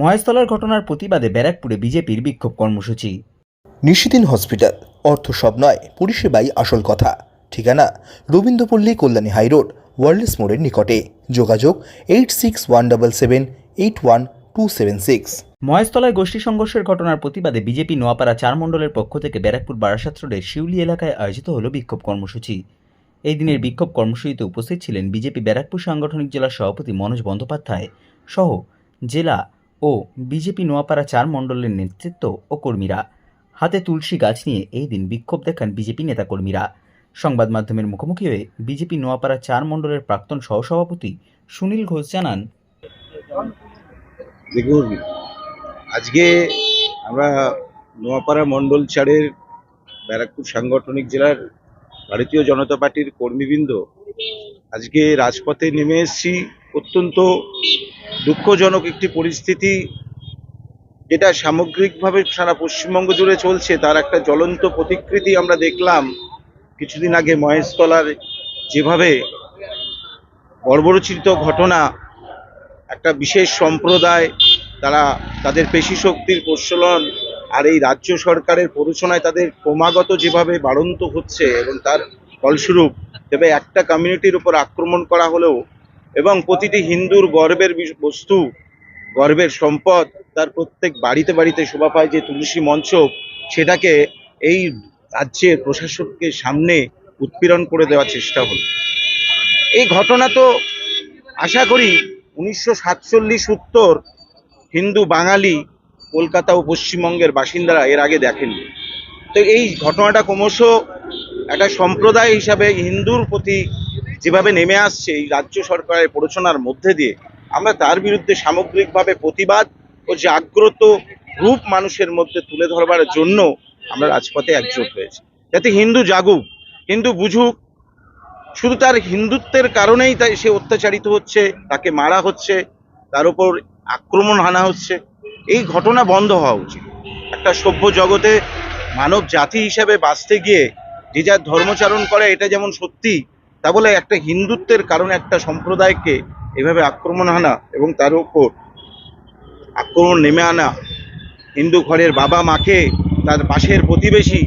মহেশতলার ঘটনার প্রতিবাদে ব্যারাকপুরে বিজেপির বিক্ষোভ কর্মসূচি। নিশিদিন হসপিটাল। অর্থ সব নয় পরিষেবাই আসল কথা। ঠিকানা রবীন্দ্রপল্লী কল্যাণী হাইরোড ওয়ার্ল্ডস মোড়ের নিকটে। যোগাযোগ eight six one double seven eight one two seven six. মহেশতলায় গোষ্ঠী সংঘর্ষের ঘটনার প্রতিবাদে বিজেপি নোয়াপাড়া চার মণ্ডলের পক্ষ থেকে ব্যারাকপুর বারাসাত রোডের শিউলি এলাকায় আয়োজিত হল বিক্ষোভ কর্মসূচি। এই দিনের বিক্ষোভ কর্মসূচিতে উপস্থিত ছিলেন বিজেপি ব্যারাকপুর সাংগঠনিক জেলার সভাপতি মনোজ বন্দ্যোপাধ্যায় সহ জেলা ও বিজেপি নোয়াপাড়া চার মণ্ডলের নেতৃত্ব ও কর্মীরা। হাতে তুলসী গাছ নিয়ে এই দিন বিক্ষোভ দেখান বিজেপি নেতাকর্মীরা। সংবাদ মাধ্যমের মুখোমুখি হয়ে বিজেপি নোয়াপাড়া চার মণ্ডলের প্রাক্তন সহসভাপতি সুনীল ঘোষ জানান, দেখুন, আজকে আমরা নোয়াপাড়া মণ্ডল চারের ব্যারাকপুর সাংগঠনিক জেলার ভারতীয় জনতা পার্টির কর্মীবৃন্দ আজকে রাজপথে নেমে এসেছি। অত্যন্ত দুঃখজনক একটি পরিস্থিতি যেটা সামগ্রিকভাবে সারা পশ্চিমবঙ্গ জুড়ে চলছে, তার একটা জ্বলন্ত প্রতিকৃতি আমরা দেখলাম কিছুদিন আগে মহেশতলার যেভাবে বর্বরচিত ঘটনা, একটা বিশেষ সম্প্রদায়, তারা তাদের পেশি শক্তির প্রচলন আর এই রাজ্য সরকারের প্ররোচনায় তাদের ক্রমাগত যেভাবে বাড়ন্ত হচ্ছে এবং তার ফলস্বরূপ তবে একটা কমিউনিটির উপর আক্রমণ করা হলেও এবং প্রতিটি হিন্দুর গর্বের বস্তু, গর্বের সম্পদ, তার প্রত্যেক বাড়িতে বাড়িতে শোভা পায় যে তুলসী মঞ্চ, সেটাকে এই রাজ্যের প্রশাসনকে সামনে উৎপীড়ন করে দেওয়ার চেষ্টা হলো। এই ঘটনা তো আশা করি উনিশশো সাতচল্লিশ উত্তর হিন্দু বাঙালি কলকাতা ও পশ্চিমবঙ্গের বাসিন্দারা এর আগে দেখেননি। তো এই ঘটনাটা ক্রমশ একটা সম্প্রদায় হিসাবে হিন্দুর প্রতি যেভাবে নেমে আসছে এই রাজ্য সরকারের প্ররোচনার মধ্যে দিয়ে, আমরা তার বিরুদ্ধে সামগ্রিকভাবে প্রতিবাদ ও জাগ্রত রূপ মানুষের মধ্যে তুলে ধরবার জন্য আমরা রাজপথে একজোট হয়েছি। যাতে হিন্দু জাগুক, হিন্দু বুঝুক, শুধু তার হিন্দুত্বের কারণেই তাই সে অত্যাচারিত হচ্ছে, তাকে মারা হচ্ছে, তার উপর আক্রমণ হানা হচ্ছে, এই ঘটনা বন্ধ হওয়া উচিত। একটা সভ্য জগতে মানব জাতি হিসাবে বাঁচতে গিয়ে যে যার ধর্মচারণ করে, এটা যেমন সত্যি তা বলে একটা হিন্দুত্বের কারণে একটা সম্প্রদায়কে এভাবে আক্রমণ আনা এবং তার উপর আক্রমণ নেমে আনা। হিন্দু ঘরের বাবা মাকে, তার পাশের প্রতিবেশী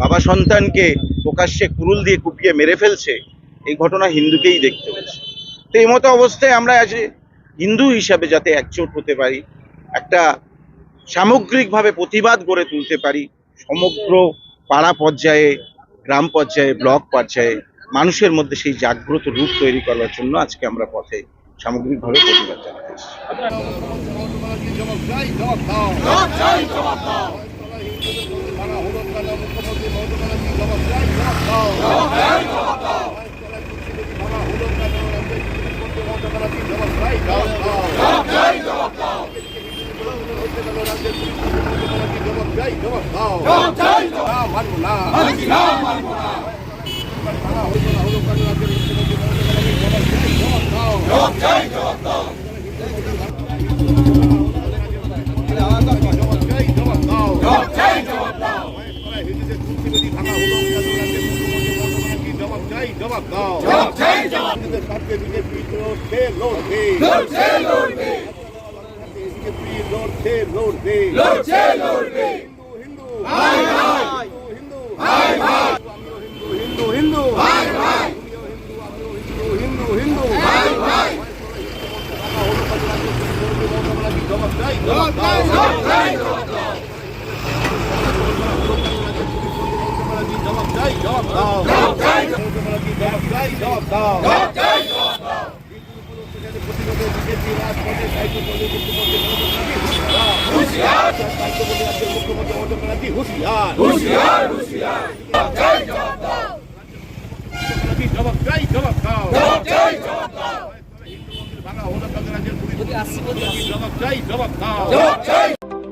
বাবা সন্তানকে প্রকাশ্যে কুরুল দিয়ে কুপিয়ে মেরে ফেলছে। এই ঘটনা হিন্দুকেই দেখতে হচ্ছে তো এই মতো অবস্থায় আমরা আজ হিন্দু হিসাবে যাতে একজোট হতে পারি, একটা সামগ্রিকভাবে প্রতিবাদ গড়ে তুলতে পারি সমগ্র পাড়া পর্যায়ে, গ্রাম পর্যায়ে, ব্লক পর্যায়ে মানুষের মধ্যে সেই জাগ্রত রূপ তৈরি করার জন্য আজকে আমরা পথে সামগ্রিকভাবে প্রতিবাদ জানাতে এসেছি। জবাব দাও হিন্দুদের স্বার্থে বিজেপি লড়ছে লড়বে লড়ছে লড়বে লড়ছে লড়বে লড়ছে লড়বে হিন্দু হাই হাই হিন্দু হাই হাই হিন্দু হিন্দু হাই হাই হিন্দু হিন্দু হাই হাই জবাব চাই জবাব দাও জবাব চাই জবাব দাও জবাব দাও জবাব চাই জবাব চাই জবাব দাও জবাব চাই জবাব দাও মুখ্যমন্ত্রী হুঁশিয়ার হুঁশিয়ার হুঁশিয়ার জবাব দাও জবাব চাই জবাব দাও জবাব চাই জবাব দাও ভাঙা হলো জবাব চাই জবাব দাও জবাব চাই